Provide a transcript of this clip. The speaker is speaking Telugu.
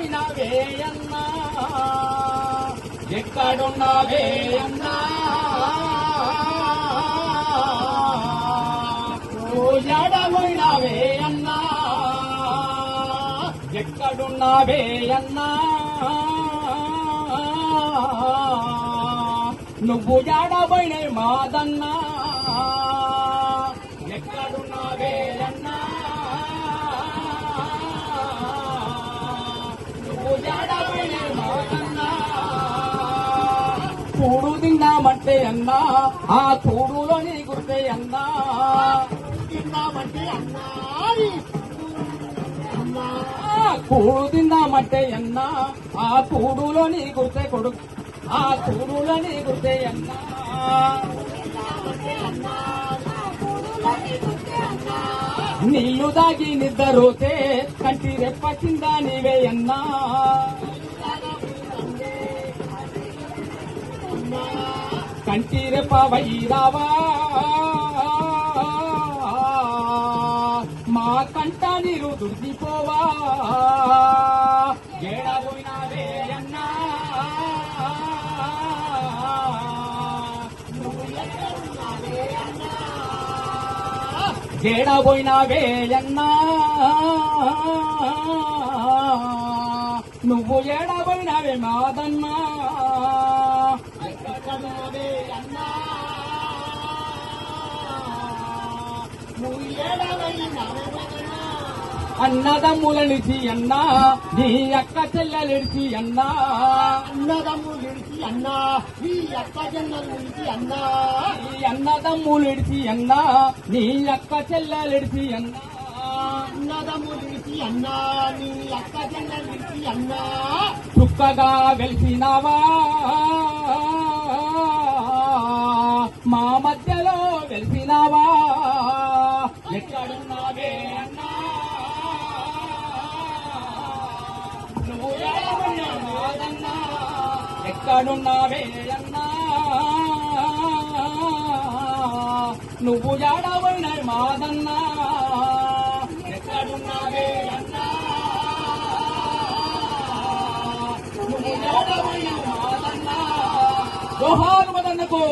పోయినావే అన్నా ఎక్కడున్నావే అన్నా పూజాడ పోయినావే అన్నా ఎక్కడున్నావే నువ్వు జాడబోయిన మాదన్నా? తిన్నామంటే అన్నా ఆ కూడులోని గుర్తే అన్నా. తిన్నామంటే అన్నా కూడు తిందామంటే అన్నా ఆ కూడులోని గుర్తే కొడుకు. ఆ కూడులోని గుర్తే అన్నా. నీళ్ళు దాగి నిద్రపోతే కంటి రెప్ప కింద నీవే అన్నా. కంటి రెప్ప వైరావా మా కంట నీరు దుర్దిపోవా ఏడబోయినావే అన్నా ఏడబోయినావే అన్నా నువ్వు ఏడబోయినావే మాదన్నా అన్నదమ్ములనిచి అన్నా నీ అక్క చెల్లెలిడిచి అన్నా. అన్నదమ్ము విడిచి అన్నా ఈ అక్క విడిచి అన్నా. నీ అన్నదమ్ములిడిచి అన్నా నీ అక్క చెల్లెలిడిచి అన్నా. అన్నదమ్ము విడిచి అన్నా నీ అక్క విడిచి అన్నా. చుక్కగా వెలిసినావా? మా మధ్యలో వెలిసినావా? ఎక్కడున్నావే ఎక్కడున్నావే అన్నా నువ్వు జాడవైన మాదన్నా. ఎక్కడున్నావే అన్నా నువ్వు జాడవైన మాదన్నా. జోహార్ మదన్నకు